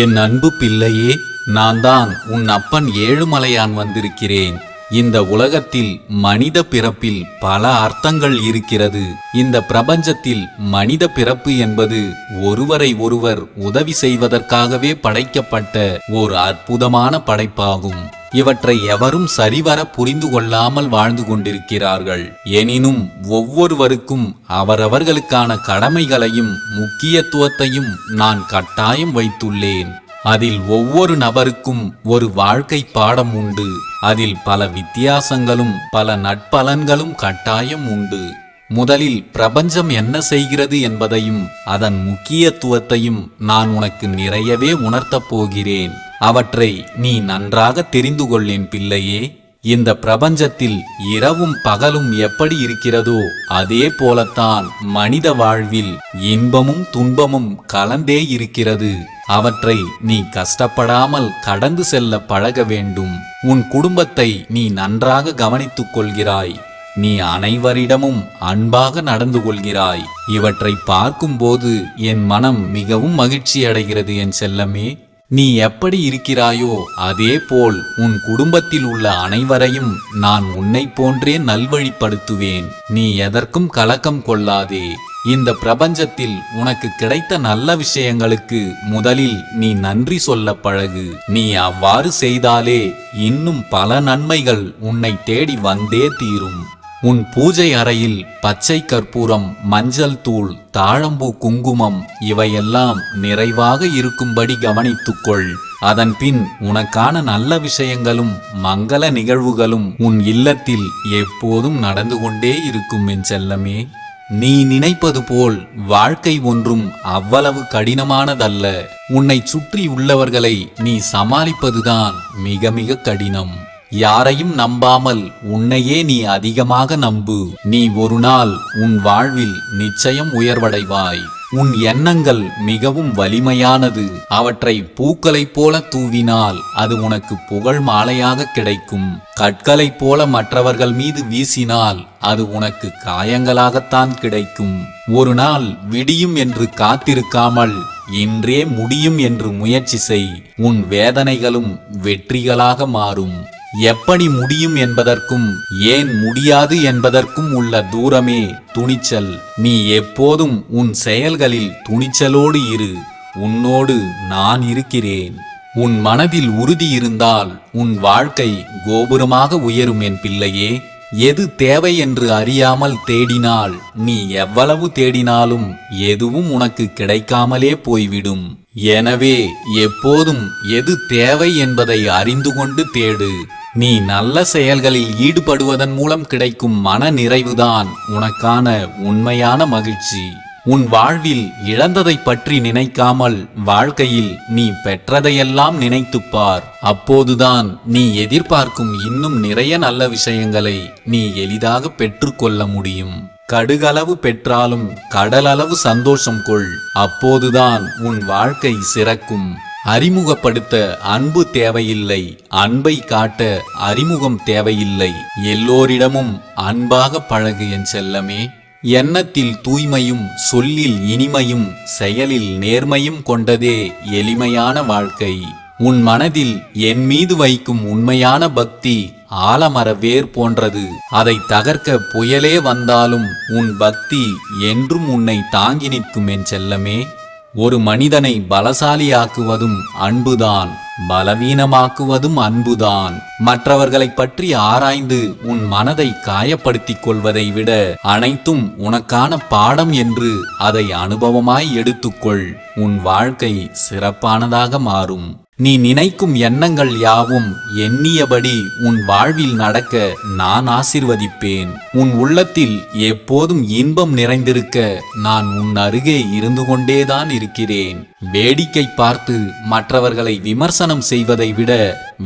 என் அன்பு பிள்ளையே நான் தான் உன் அப்பன் ஏழுமலையான் வந்திருக்கிறேன். இந்த உலகத்தில் மனித பிறப்பில் பல அர்த்தங்கள் இருக்கிறது. இந்த பிரபஞ்சத்தில் மனித பிறப்பு என்பது ஒருவரை ஒருவர் உதவி செய்வதற்காகவே படைக்கப்பட்ட ஒரு அற்புதமான படைப்பாகும். இவற்றை எவரும் சரிவர புரிந்து கொள்ளாமல் வாழ்ந்து கொண்டிருக்கிறார்கள். எனினும் ஒவ்வொருவருக்கும் அவரவர்களுக்கான கடமைகளையும் முக்கியத்துவத்தையும் நான் கட்டாயம் வைத்துள்ளேன். அதில் ஒவ்வொரு நபருக்கும் ஒரு வாழ்க்கை பாடம் உண்டு. அதில் பல வித்தியாசங்களும் பல நட்பலன்களும் கட்டாயம் உண்டு. முதலில் பிரபஞ்சம் என்ன செய்கிறது என்பதையும் அதன் முக்கியத்துவத்தையும் நான் உனக்கு நிறையவே உணர்த்தப் போகிறேன். அவற்றை நீ நன்றாக தெரிந்து கொள்ளேன் பிள்ளையே. இந்த பிரபஞ்சத்தில் இரவும் பகலும் எப்படி இருக்கிறதோ அதே போலத்தான் மனித வாழ்வில் இன்பமும் துன்பமும் கலந்தே இருக்கிறது. அவற்றை நீ கஷ்டப்படாமல் கடந்து செல்ல பழக வேண்டும். உன் குடும்பத்தை நீ நன்றாக கவனித்துக் கொள்கிறாய். நீ அனைவரிடமும் அன்பாக நடந்து கொள்கிறாய். இவற்றை பார்க்கும்போது என் மனம் மிகவும் மகிழ்ச்சி அடைகிறது என் செல்லமே. நீ எப்படி இருக்கிறாயோ அதே போல் உன் குடும்பத்தில் உள்ள அனைவரையும் நான் உன்னை போன்றே நல்வழிப்படுத்துவேன். நீ எதற்கும் கலக்கம் கொள்ளாதே. இந்த பிரபஞ்சத்தில் உனக்கு கிடைத்த நல்ல விஷயங்களுக்கு முதலில் நீ நன்றி சொல்ல பழகு. நீ அவ்வாறு செய்தாலே இன்னும் பல நன்மைகள் உன்னை தேடி வந்தே தீரும். உன் பூஜை அறையில் பச்சை கற்பூரம் மஞ்சள் தூள் தாழம்பூ குங்குமம் இவையெல்லாம் நிறைவாக இருக்கும்படி கவனித்துக்கொள். அதன் பின் உனக்கான நல்ல விஷயங்களும் மங்கள நிகழ்வுகளும் உன் இல்லத்தில் எப்போதும் நடந்து கொண்டே இருக்கும் என் செல்லமே. நீ நினைப்பது போல் வாழ்க்கை ஒன்றும் அவ்வளவு கடினமானதல்ல. உன்னை சுற்றி உள்ளவர்களை நீ சமாளிப்பதுதான் மிக மிக கடினம். யாரையும் நம்பாமல் உன்னையே நீ அதிகமாக நம்பு. நீ ஒரு நாள் உன் வாழ்வில் நிச்சயம் உயர்வடைவாய். உன் எண்ணங்கள் மிகவும் வலிமையானது. அவற்றை பூக்களைப் போல தூவினால் அது உனக்கு புகழ் மாலையாக கிடைக்கும். கற்களைப் போல மற்றவர்கள் மீது வீசினால் அது உனக்கு காயங்களாகத்தான் கிடைக்கும். ஒரு நாள் விடியும் என்று காத்திருக்காமல் இன்றே முடியும் என்று முயற்சி செய். உன் வேதனைகளும் வெற்றிகளாக மாறும். எப்படி முடியும் என்பதற்கும் ஏன் முடியாது என்பதற்கும் உள்ள தூரமே துணிச்சல். நீ எப்போதும் உன் செயல்களில் துணிச்சலோடு இரு. உன்னோடு நான் இருக்கிறேன். உன் மனதில் உறுதி இருந்தால் உன் வாழ்க்கை கோபுரமாக உயரும் என் பிள்ளையே. எது தேவை என்று அறியாமல் தேடினால் நீ எவ்வளவு தேடினாலும் எதுவும் உனக்கு கிடைக்காமலே போய்விடும். எனவே எப்போதும் எது தேவை என்பதை அறிந்து கொண்டு தேடு. நீ நல்ல செயல்களில் ஈடுபடுவதன் மூலம் கிடைக்கும் மன நிறைவுதான் உனக்கான உண்மையான மகிழ்ச்சி. உன் வாழ்வில் இழந்ததை பற்றி நினைக்காமல் வாழ்க்கையில் நீ பெற்றதையெல்லாம் நினைத்துப் பார். அப்போதுதான் நீ எதிர்பார்க்கும் இன்னும் நிறைய நல்ல விஷயங்களை நீ எளிதாக பெற்றுக்கொள்ள முடியும். கடுகளவு பெற்றாலும் கடலளவு சந்தோஷம் கொள். அப்போதுதான் உன் வாழ்க்கை சிறக்கும். அறிமுகப்படுத்த அன்பு தேவையில்லை அன்பை காட்ட அறிமுகம் தேவையில்லை. எல்லோரிடமும் அன்பாக பழகு என் செல்லமே. எண்ணத்தில் தூய்மையும் சொல்லில் இனிமையும் செயலில் நேர்மையும் கொண்டதே எளிமையான வாழ்க்கை. உன் மனதில் என் மீது வைக்கும் உண்மையான பக்தி ஆலமர வேர் போன்றது. அதை தகர்க்க புயலே வந்தாலும் உன் பக்தி என்றும் உன்னை தாங்கி நிற்கும் என் செல்லமே. ஒரு மனிதனை பலசாலியாக்குவதும் அன்புதான் பலவீனமாக்குவதும் அன்புதான். மற்றவர்களை பற்றி ஆராய்ந்து உன் மனதை காயப்படுத்திக் கொள்வதை விட அனைத்தும் உனக்கான பாடம் என்று அதை அனுபவமாய் எடுத்துக்கொள். உன் வாழ்க்கை சிறப்பானதாக மாறும். நீ நினைக்கும் எண்ணங்கள் யாவும் எண்ணியபடி உன் வாழ்வில் நடக்க நான் ஆசிர்வதிப்பேன். உன் உள்ளத்தில் எப்போதும் இன்பம் நிறைந்திருக்க நான் உன் அருகே இருந்து கொண்டேதான் இருக்கிறேன். வேடிக்கை பார்த்து மற்றவர்களை விமர்சனம் செய்வதை விட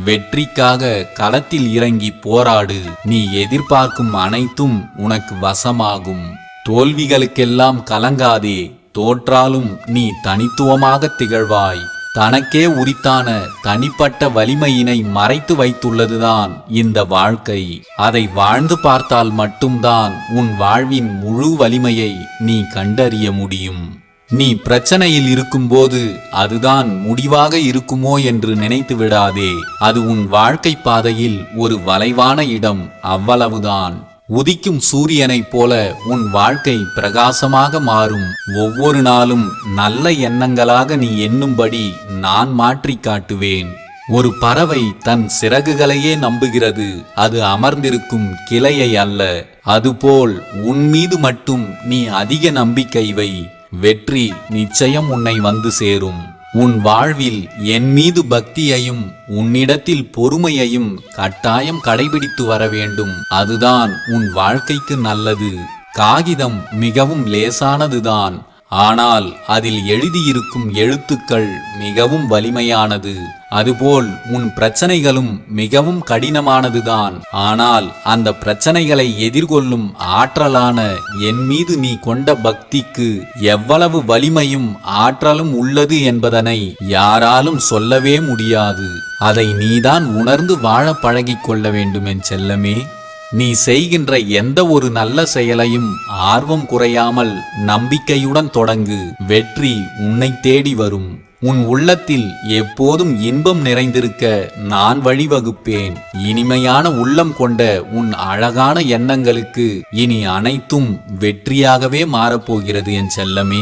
வெற்றிக்காக களத்தில் இறங்கி போராடு. நீ எதிர்பார்க்கும் அனைத்தும் உனக்கு வசமாகும். தோல்விகளுக்கெல்லாம் கலங்காதே தோற்றாலும் நீ தனித்துவமாக திகழ்வாய். தனக்கே உரித்தான தனிப்பட்ட வலிமையினை மறைத்து வைத்துள்ளதுதான் இந்த வாழ்க்கை. அதை வாழ்ந்து பார்த்தால் மட்டும்தான் உன் வாழ்வின் முழு வலிமையை நீ கண்டறிய முடியும். நீ பிரச்சனையில் இருக்கும்போது அதுதான் முடிவாக இருக்குமோ என்று நினைத்து விடாதே. அது உன் வாழ்க்கை பாதையில் ஒரு வளைவான இடம் அவ்வளவுதான். உதிக்கும் சூரியனைப் போல உன் வாழ்க்கை பிரகாசமாக மாறும். ஒவ்வொரு நாளும் நல்ல எண்ணங்களாக நீ எண்ணும்படி நான் மாற்றி காட்டுவேன். ஒரு பறவை தன் சிறகுகளையே நம்புகிறது. அது அமர்ந்திருக்கும் கிளையை அல்ல. அதுபோல் உன் மீது மட்டும் நீ அதிக நம்பிக்கை வை. வெற்றி நிச்சயம் உன்னை வந்து சேரும். உன் வாழ்வில் என் மீது பக்தியையும் உன்னிடத்தில் பொறுமையையும் கட்டாயம் கடைபிடித்து வர வேண்டும். அதுதான் உன் வாழ்க்கைக்கு நல்லது. காகிதம் மிகவும் லேசானதுதான். ஆனால் அதில் எழுதியிருக்கும் எழுத்துக்கள் மிகவும் வலிமையானது. அதுபோல் உன் பிரச்சனைகளும் மிகவும் கடினமானதுதான். ஆனால் அந்த பிரச்சனைகளை எதிர்கொள்ளும் ஆற்றலான என் மீது நீ கொண்ட பக்திக்கு எவ்வளவு வலிமையும் ஆற்றலும் உள்ளது என்பதனை யாராலும் சொல்லவே முடியாது. அதை நீதான் உணர்ந்து வாழ பழகிக் கொள்ள வேண்டும் என் செல்லமே. நீ செய்கின்ற எந்த ஒரு நல்ல செயலையும் ஆர்வம் குறையாமல் நம்பிக்கையுடன் தொடங்கு. வெற்றி உன்னை தேடி வரும். உன் உள்ளத்தில் எப்போதும் இன்பம் நிறைந்திருக்க நான் வழிவகுப்பேன். இனிமையான உள்ளம் கொண்ட உன் அழகான எண்ணங்களுக்கு இனி அனைத்தும் வெற்றியாகவே மாறப்போகிறது என் செல்லமே.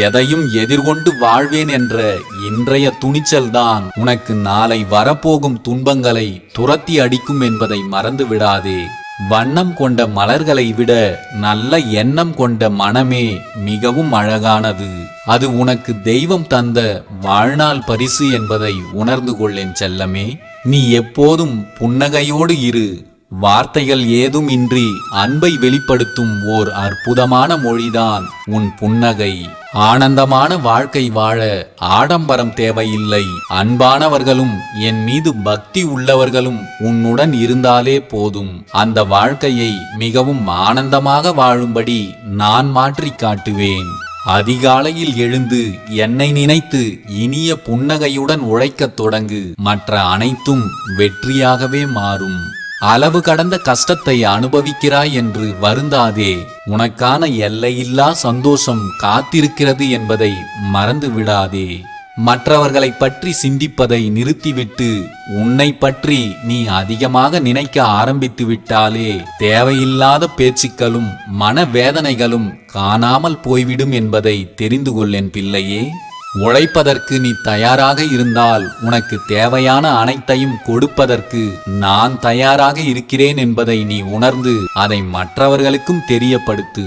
எதையும் எதிர்கொண்டு வாழ்வேன் என்ற இன்றைய துணிச்சல்தான் உனக்கு நாளை வரப்போகும் துன்பங்களை துரத்தி அடிக்கும் என்பதை மறந்து விடாதே வண்ணம் கொண்ட மலர்களை விட நல்ல எண்ணம் கொண்ட மனமே மிகவும் அழகானது. அது உனக்கு தெய்வம் தந்த வாழ்நாள் பரிசு என்பதை உணர்ந்து கொள்ளேன் செல்லமே. நீ எப்போதும் புன்னகையோடு இரு. வார்த்தைகள் ஏதும் இன்றி அன்பை வெளிப்படுத்தும் ஓர் அற்புதமான மொழிதான் உன் புன்னகை. ஆனந்தமான வாழ்க்கை வாழ ஆடம்பரம் தேவையில்லை. அன்பானவர்களும் என் மீது பக்தி உள்ளவர்களும் உன்னுடன் இருந்தாலே போதும். அந்த வாழ்க்கையை மிகவும் ஆனந்தமாக வாழும்படி நான் மாற்றி காட்டுவேன். அதிகாலையில் எழுந்து என்னை நினைத்து இனிய புன்னகையுடன் உழைக்கத் தொடங்கு. மற்ற அனைத்தும் வெற்றியாகவே மாறும். அளவு கடந்த கஷ்டத்தை அனுபவிக்கிறாய் என்று வருந்தாதே. உனக்கான எல்லையில்லா சந்தோஷம் காத்திருக்கிறது என்பதை மறந்து விடாதே மற்றவர்களை பற்றி சிந்திப்பதை நிறுத்திவிட்டு உன்னை பற்றி நீ அதிகமாக நினைக்க ஆரம்பித்து விட்டாலே தேவையில்லாத பேச்சுக்களும் மனவேதனைகளும் காணாமல் போய்விடும் என்பதை தெரிந்து கொள்ளேன் பிள்ளையே. உழைப்பதற்கு நீ தயாராக இருந்தால் உனக்கு தேவையான அனைத்தையும் கொடுப்பதற்கு நான் தயாராக இருக்கிறேன் என்பதை நீ உணர்ந்து அதை மற்றவர்களுக்கும் தெரியப்படுத்து.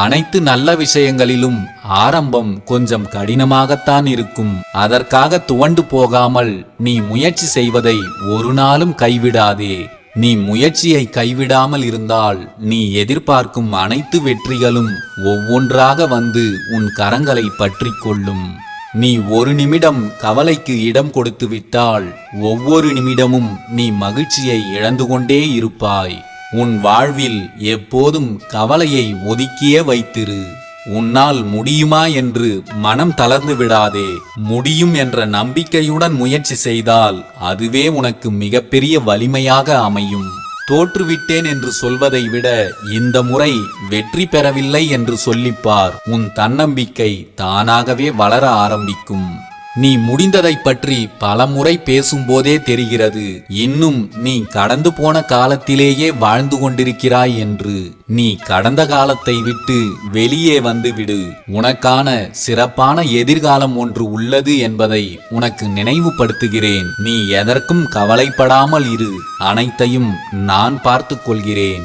அனைத்து நல்ல விஷயங்களிலும் ஆரம்பம் கொஞ்சம் கடினமாகத்தான் இருக்கும். அதற்காக துவண்டு போகாமல் நீ முயற்சி செய்வதை ஒரு நாளும் கைவிடாதே. நீ முயற்சியை கைவிடாமல் இருந்தால் நீ எதிர்பார்க்கும் அனைத்து வெற்றிகளும் ஒவ்வொன்றாக வந்து உன் கரங்களை பற்றி கொள்ளும். நீ ஒரு நிமிடம் கவலைக்கு இடம் கொடுத்து விட்டால் ஒவ்வொரு நிமிடமும் நீ மகிழ்ச்சியை இழந்து கொண்டே இருப்பாய். உன் வாழ்வில் எப்போதும் கவலையை ஒதுக்கியே வைத்திரு. உன்னால் முடியுமா என்று மனம் தளர்ந்து விடாதே. முடியும் என்ற நம்பிக்கையுடன் முயற்சி செய்தால் அதுவே உனக்கு மிகப்பெரிய வலிமையாக அமையும். தோற்றுவிட்டேன் என்று சொல்வதை விட இந்த முறை வெற்றி பெறவில்லை என்று சொல்லிப்பார். உன் தன்னம்பிக்கை தானாகவே வளர ஆரம்பிக்கும். நீ முடிந்ததைப் பற்றி பலமுறை பேசும்போதே தெரிகிறது. இன்னும் நீ கடந்து போன காலத்திலேயே வாழ்ந்து கொண்டிருக்கிறாய் என்று. நீ கடந்த காலத்தை விட்டு வெளியே வந்து விடு. உனக்கான சிறப்பான எதிர்காலம் ஒன்று உள்ளது என்பதை உனக்கு நினைவுபடுத்துகிறேன். நீ எதற்கும் கவலைப்படாமல் இரு. அனைத்தையும் நான் பார்த்து கொள்கிறேன்.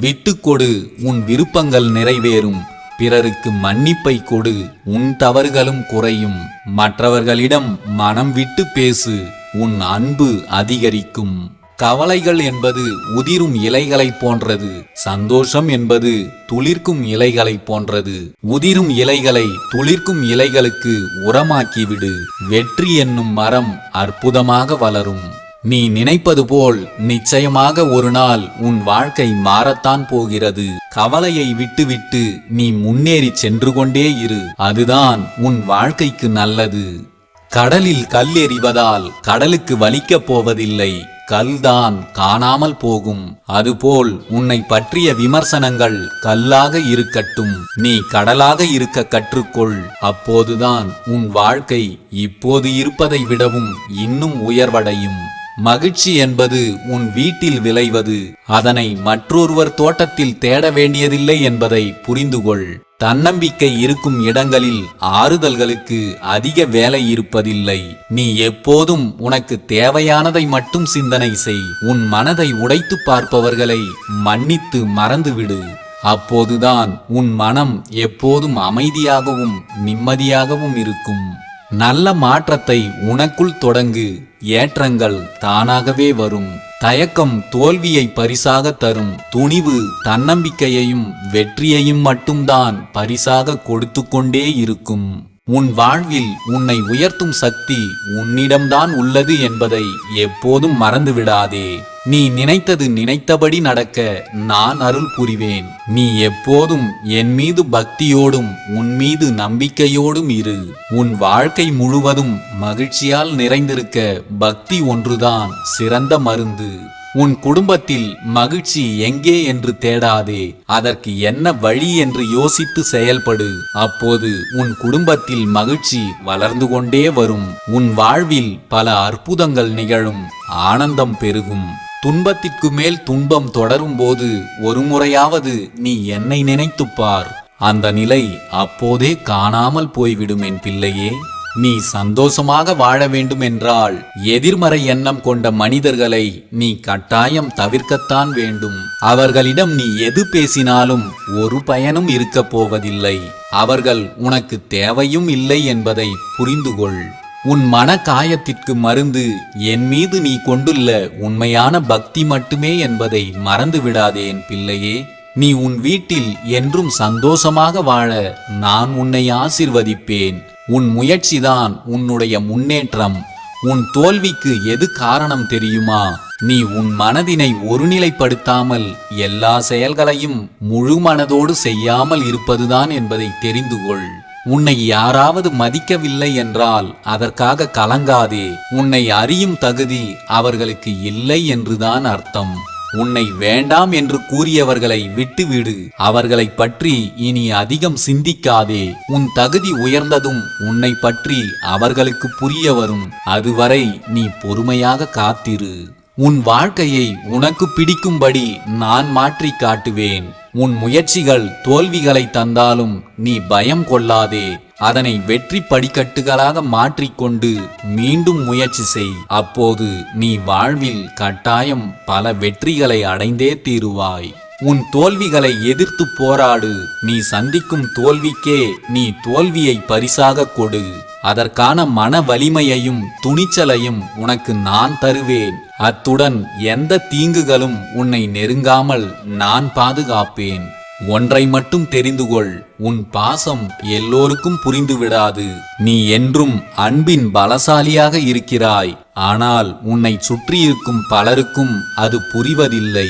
விட்டுக்கொடு உன் விருப்பங்கள் நிறைவேறும். பிறருக்கு மன்னிப்பை கொடு. உன் தவறுகளும் குறையும். மற்றவர்களிடம் மனம் விட்டு பேசு. உன் அன்பு அதிகரிக்கும். கவலைகள் என்பது உதிரும் இலைகளைப் போன்றது. சந்தோஷம் என்பது துளிர்க்கும் இலைகளைப் போன்றது. உதிரும் இலைகளை துளிர்க்கும் இலைகளுக்கு உரமாக்கிவிடு. வெற்றி என்னும் மரம் அற்புதமாக வளரும். நீ நினைப்பது போல் நிச்சயமாக ஒரு நாள் உன் வாழ்க்கை மாறத்தான் போகிறது. கவலையை விட்டுவிட்டு நீ முன்னேறி சென்று கொண்டே இரு. அதுதான் உன் வாழ்க்கைக்கு நல்லது. கடலில் கல் எறிவதால் கடலுக்கு வலிக்கப் போவதில்லை. கல்தான் காணாமல் போகும். அதுபோல் உன்னை பற்றிய விமர்சனங்கள் கல்லாக இருக்கட்டும். நீ கடலாக இருக்க கற்றுக்கொள். அப்போதுதான் உன் வாழ்க்கை இப்போது இருப்பதை விடவும் இன்னும் உயர்வடையும். மகிழ்ச்சி என்பது உன் வீட்டில் விளைவது. அதனை மற்றொருவர் தோட்டத்தில் தேட வேண்டியதில்லை என்பதை புரிந்துகொள். தன்னம்பிக்கை இருக்கும் இடங்களில் ஆறுதல்களுக்கு அதிக வேலை இருப்பதில்லை. நீ எப்போதும் உனக்கு தேவையானதை மட்டும் சிந்தனை செய். உன் மனதை உடைத்து பார்ப்பவர்களை மன்னித்து மறந்துவிடு. அப்போதுதான் உன் மனம் எப்போதும் அமைதியாகவும் நிம்மதியாகவும் இருக்கும். நல்ல மாற்றத்தை உனக்குள் தொடங்கு. ஏற்றங்கள் தானாகவே வரும். தயக்கம் தோல்வியை பரிசாக தரும். துணிவு தன்னம்பிக்கையையும் வெற்றியையும் மட்டும்தான் பரிசாக கொடுத்து கொண்டே இருக்கும். உன் வாழ்வில் உன்னை உயர்த்தும் சக்தி உன்னிடம்தான் உள்ளது என்பதை எப்போதும் மறந்துவிடாதே. நீ நினைத்தது நினைத்தபடி நடக்க நான் அருள் புரிவேன். நீ எப்போதும் என் மீது பக்தியோடும் உன் மீது நம்பிக்கையோடும் இரு. உன் வாழ்க்கை முழுவதும் மகிழ்ச்சியால் நிறைந்திருக்க பக்தி ஒன்றுதான் சிறந்த மருந்து. உன் குடும்பத்தில் மகிழ்ச்சி எங்கே என்று தேடாதே. அதற்கு என்ன வழி என்று யோசித்து செயல்படு. அப்போது உன் குடும்பத்தில் மகிழ்ச்சி வளர்ந்து கொண்டே வரும். உன் வாழ்வில் பல அற்புதங்கள் நிகழும். ஆனந்தம் பெருகும். துன்பத்திற்கு மேல் துன்பம் தொடரும் போது ஒரு முறையாவது நீ என்னை நினைத்துப் பார். அந்த நிலை அப்போதே காணாமல் போய்விடும் என் பிள்ளையே. நீ சந்தோஷமாக வாழ வேண்டும் என்றால் எதிர்மறை எண்ணம் கொண்ட மனிதர்களை நீ கட்டாயம் தவிர்க்கத்தான் வேண்டும். அவர்களிடம் நீ எது பேசினாலும் ஒரு பயனும் இருக்கப் போவதில்லை. அவர்கள் உனக்கு தேவையும் இல்லை என்பதை புரிந்துகொள். உன் மன காயத்திற்கு மருந்து என் மீது நீ கொண்டுள்ள உண்மையான பக்தி மட்டுமே என்பதை மறந்து விடாதே என் பிள்ளையே. நீ உன் வீட்டில் என்றும் சந்தோஷமாக வாழ நான் உன்னை ஆசிர்வதிப்பேன். உன் முயற்சிதான் உன்னுடைய முன்னேற்றம். உன் தோல்விக்கு எது காரணம் தெரியுமா? நீ உன் மனதினை ஒருநிலைப்படுத்தாமல் எல்லா செயல்களையும் முழு மனதோடு செய்யாமல் இருப்பதுதான் என்பதை தெரிந்து கொள். உன்னை யாராவது மதிக்கவில்லை என்றால் அதற்காக கலங்காதே. உன்னை அறியும் தகுதி அவர்களுக்கு இல்லை என்றுதான் அர்த்தம். உன்னை வேண்டாம் என்று கூறியவர்களை விட்டுவிடு. அவர்களை பற்றி இனி அதிகம் சிந்திக்காதே. உன் தகுதி உயர்ந்ததும் உன்னை பற்றி அவர்களுக்கு புரிய வரும் அதுவரை நீ பொறுமையாக காத்திரு. உன் வாழ்க்கையை உனக்கு பிடிக்கும்படி நான் மாற்றி காட்டுவேன். உன் முயற்சிகள் தோல்விகளை தந்தாலும் நீ பயம் கொள்ளாதே. அதனை வெற்றி படிக்கட்டுகளாக மாற்றிக்கொண்டு மீண்டும் முயற்சி செய். அப்போது நீ வாழ்வில் கட்டாயம் பல வெற்றிகளை அடைந்தே தீருவாய். உன் தோல்விகளை எதிர்த்து போராடு. நீ சந்திக்கும் தோல்விக்கே நீ தோல்வியை பரிசாக கொடு. அதற்கான மன வலிமையையும் துணிச்சலையும் உனக்கு நான் தருவேன். அத்துடன் எந்த தீங்குகளும் உன்னை நெருங்காமல் நான் பாதுகாப்பேன். ஒன்றை மட்டும் தெரிந்து கொள் உன் பாசம் எல்லோருக்கும் புரிந்து விடாது. நீ என்றும் அன்பின் பலசாலியாக இருக்கிறாய். ஆனால் உன்னை சுற்றியிருக்கும் பலருக்கும் அது புரிவதில்லை.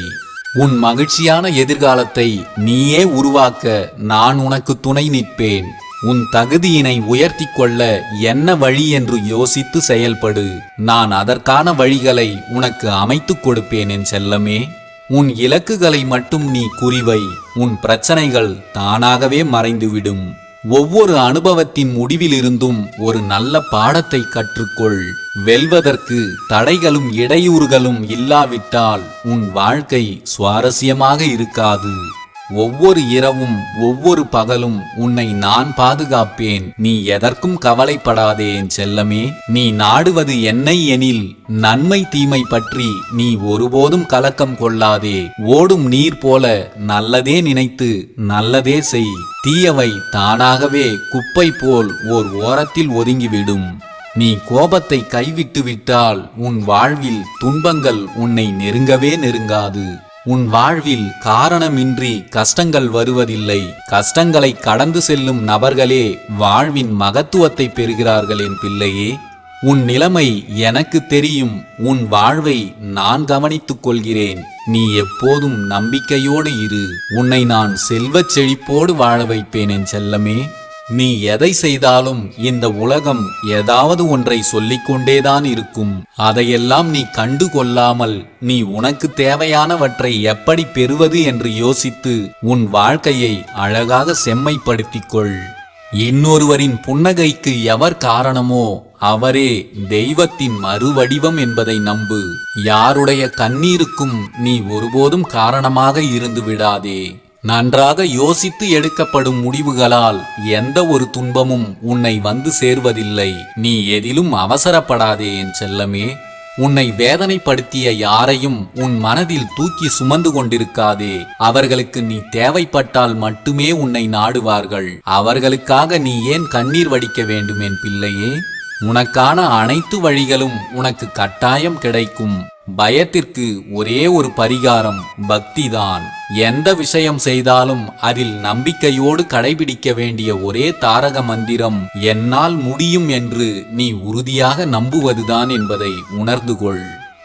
உன் மகிழ்ச்சியான எதிர்காலத்தை நீயே உருவாக்க நான் உனக்கு துணை நிற்பேன். உன் தகுதியினை உயர்த்தி கொள்ள என்ன வழி என்று யோசித்து செயல்படு. நான் அதற்கான வழிகளை உனக்கு அமைத்துக் கொடுப்பேன் என் செல்லமே. உன் இலக்குகளை மட்டும் நீ குறிவை. உன் பிரச்சனைகள் தானாகவே மறைந்துவிடும். ஒவ்வொரு அனுபவத்தின் முடிவிலிருந்தும் ஒரு நல்ல பாடத்தை கற்றுக்கொள். வெல்வதற்கு தடைகளும் இடையூறுகளும் இல்லாவிட்டால் உன் வாழ்க்கை சுவாரஸ்யமாக இருக்காது. ஒவ்வொரு இரவும் ஒவ்வொரு பகலும் உன்னை நான் பாதுகாப்பேன். நீ எதற்கும் கவலைப்படாதே என் செல்லமே. நீ நாடுவது என்னை எனில் நன்மை தீமை பற்றி நீ ஒருபோதும் கலக்கம் கொள்ளாதே. ஓடும் நீர் போல நல்லதே நினைத்து நல்லதே செய். தீயவை தானாகவே குப்பை போல் ஓர் ஓரத்தில் ஒதுங்கிவிடும். நீ கோபத்தை கைவிட்டு விட்டால் உன் வாழ்வில் துன்பங்கள் உன்னை நெருங்கவே நெருங்காது. உன் வாழ்வில் காரணமின்றி கஷ்டங்கள் வருவதில்லை. கஷ்டங்களை கடந்து செல்லும் நபர்களே வாழ்வின் மகத்துவத்தை பெறுகிறார்கள் என் பிள்ளையே. உன் நிலைமை எனக்கு தெரியும். உன் வாழ்வை நான் கவனித்துக் கொள்கிறேன். நீ எப்போதும் நம்பிக்கையோடு இரு. உன்னை நான் செல்வச் செழிப்போடு வாழ வைப்பேன் என் செல்லமே. நீ எதை செய்தாலும் இந்த உலகம் ஏதாவது ஒன்றை சொல்லிக்கொண்டேதான் இருக்கும். அதையெல்லாம் நீ கண்டு கொள்ளாமல் நீ உனக்கு தேவையானவற்றை எப்படி பெறுவது என்று யோசித்து உன் வாழ்க்கையை அழகாக செம்மைப்படுத்திக் கொள் இன்னொருவரின் புன்னகைக்கு எவர் காரணமோ அவரே தெய்வத்தின் மறுவடிவம் என்பதை நம்பு. யாருடைய கண்ணீருக்கும் நீ ஒருபோதும் காரணமாக இருந்து விடாதே. நன்றாக யோசித்து எடுக்கப்படும் முடிவுகளால் எந்த ஒரு துன்பமும் உன்னை வந்து சேர்வதில்லை. நீ எதிலும் அவசரப்படாதே என் செல்லமே. உன்னை வேதனைப்படுத்திய யாரையும் உன் மனதில் தூக்கி சுமந்து கொண்டிருக்காதே. அவர்களுக்கு நீ தேவைப்பட்டால் மட்டுமே உன்னை நாடுவார்கள். அவர்களுக்காக நீ ஏன் கண்ணீர் வடிக்க வேண்டும் என் பிள்ளையே? உனக்கான அனைத்து வழிகளும் உனக்கு கட்டாயம் கிடைக்கும். பயத்திற்கு ஒரே ஒரு பரிகாரம் பக்திதான். எந்த விஷயம் செய்தாலும் அதில் நம்பிக்கையோடு கடைபிடிக்க வேண்டிய ஒரே தாரக மந்திரம் என்னால் முடியும் என்று நீ உறுதியாக நம்புவதுதான் என்பதை உணர்ந்து கொள்.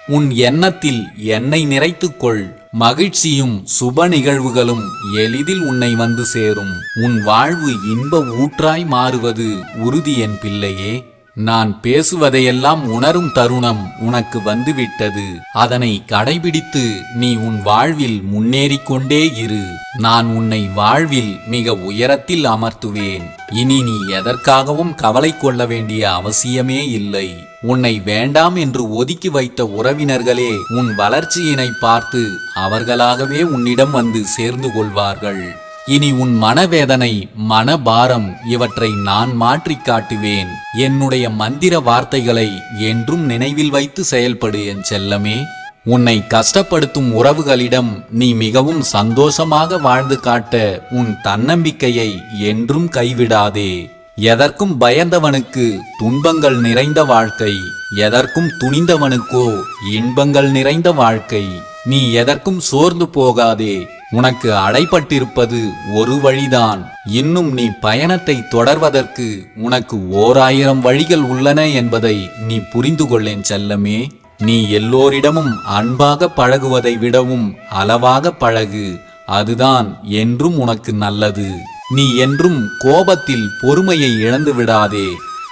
உன் எண்ணத்தில் என்னை நிறைத்துக்கொள் மகிழ்ச்சியும் சுப நிகழ்வுகளும் எளிதில் உன்னை வந்து சேரும். உன் வாழ்வு இன்ப ஊற்றாய் மாறுவது உறுதி என் பிள்ளையே. நான் பேசுவதையெல்லாம் உணரும் தருணம் உனக்கு வந்துவிட்டது. அதனை கடைபிடித்து நீ உன் வாழ்வில் முன்னேறிக் கொண்டே இரு. நான் உன்னை வாழ்வில் மிக உயரத்தில் அமர்த்துவேன். இனி நீ எதற்காகவும் கவலை கொள்ள வேண்டிய அவசியமே இல்லை. உன்னை வேண்டாம் என்று ஒதுக்கி வைத்த உறவினர்களே உன் வளர்ச்சியினை பார்த்து அவர்களாகவே உன்னிடம் வந்து சேர்ந்து கொள்வார்கள். இனி உன் மனவேதனை மனபாரம் இவற்றை நான் மாற்றிக் காட்டுவேன். என்னுடைய மந்திர வார்த்தைகளை என்றும் நினைவில் வைத்து செயல்படு என் செல்லமே. உன்னை கஷ்டப்படுத்தும் உறவுகளிடம் நீ மிகவும் சந்தோஷமாக வாழ்ந்து காட்ட உன் தன்னம்பிக்கையை என்றும் கைவிடாதே. எதற்கும் பயந்தவனுக்கு துன்பங்கள் நிறைந்த வாழ்க்கை எதற்கும் துணிந்தவனுக்கோ இன்பங்கள் நிறைந்த வாழ்க்கை. நீ எதற்கும் சோர்ந்து போகாதே. உனக்கு அடைப்பட்டிருப்பது ஒரு வழிதான். இன்னும் நீ பயணத்தை தொடர்வதற்கு உனக்கு ஓராயிரம் வழிகள் உள்ளன என்பதை நீ புரிந்து கொள்ளேன் செல்லமே. நீ எல்லோரிடமும் அன்பாக பழகுவதை விடவும் அளவாக பழகு. அதுதான் என்றும் உனக்கு நல்லது. நீ என்றும் கோபத்தில் பொறுமையை இழந்து விடாதே.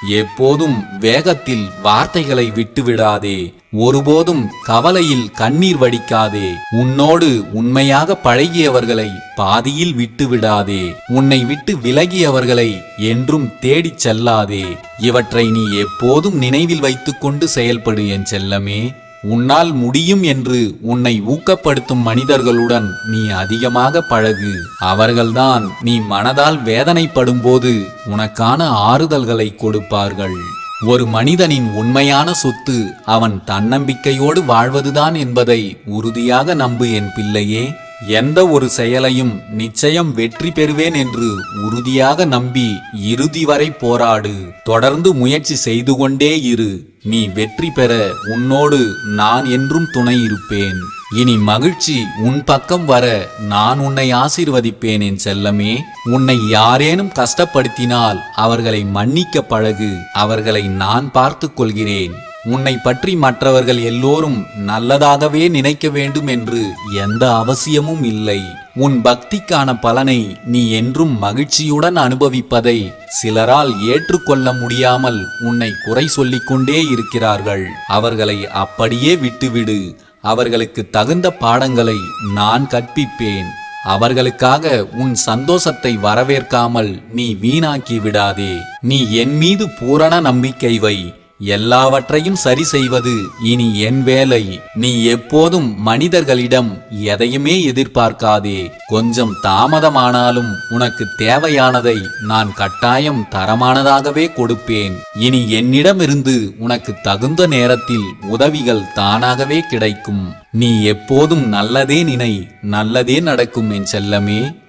எப்போதும் வேகத்தில் வார்த்தைகளை விட்டுவிடாதே. ஒருபோதும் கவலையில் கண்ணீர் வடிக்காதே. உன்னோடு உண்மையாக பழகியவர்களை பாதியில் விட்டு விடாதே உன்னை விட்டு விலகியவர்களை என்றும் தேடிச் செல்லாதே. இவற்றை நீ எப்போதும் நினைவில் வைத்துக்கொண்டு செயல்படு என் செல்லமே. உன்னால் முடியும் என்று உன்னை ஊக்கப்படுத்தும் மனிதர்களுடன் நீ அதிகமாக பழகு. அவர்கள்தான் நீ மனதால் வேதனைப்படும் போது உனக்கான ஆறுதல்களை கொடுப்பார்கள். ஒரு மனிதனின் உண்மையான சொத்து அவன் தன்னம்பிக்கையோடு வாழ்வதுதான் என்பதை உறுதியாக நம்பு என் பிள்ளையே. எந்த ஒரு செயலையும் நிச்சயம் வெற்றி பெறுவேன் என்று உறுதியாக நம்பி இறுதி வரை போராடு. தொடர்ந்து முயற்சி செய்து கொண்டே இரு. நீ வெற்றி பெற உன்னோடு நான் என்றும் துணை இருப்பேன். இனி மகிழ்ச்சி உன் பக்கம் வர நான் உன்னை ஆசீர்வதிப்பேன் என் செல்லமே. உன்னை யாரேனும் கஷ்டப்படுத்தினால் அவர்களை மன்னிக்க பழகு. அவர்களை நான் பார்த்து கொள்கிறேன். உன்னை பற்றி மற்றவர்கள் எல்லோரும் நல்லதாகவே நினைக்க வேண்டும் என்று எந்த அவசியமும் இல்லை. உன் பக்திக்கான பலனை நீ என்றும் மகிழ்ச்சியுடன் அனுபவிப்பதை சிலரால் ஏற்றுக்கொள்ள முடியாமல் உன்னை குறை சொல்லிக் கொண்டே இருக்கிறார்கள். அவர்களை அப்படியே விட்டுவிடு. அவர்களுக்கு தகுந்த பாடங்களை நான் கற்பிப்பேன். அவர்களுக்காக உன் சந்தோஷத்தை வரவேற்காமல் நீ வீணாக்கி விடாதே. நீ என் மீது பூரண நம்பிக்கை வை. எல்லாவற்றையும் சரி செய்வது இனி என் வேலை. நீ எப்போதும் மனிதர்களிடம் எதையுமே எதிர்பார்க்காதே. கொஞ்சம் தாமதமானாலும் உனக்கு தேவையானதை நான் கட்டாயம் தரமானதாகவே கொடுப்பேன். இனி என்னிடமிருந்து உனக்கு தகுந்த நேரத்தில் உதவிகள் தானாகவே கிடைக்கும். நீ எப்போதும் நல்லதே நினை நல்லதே நடக்கும் என் செல்லமே.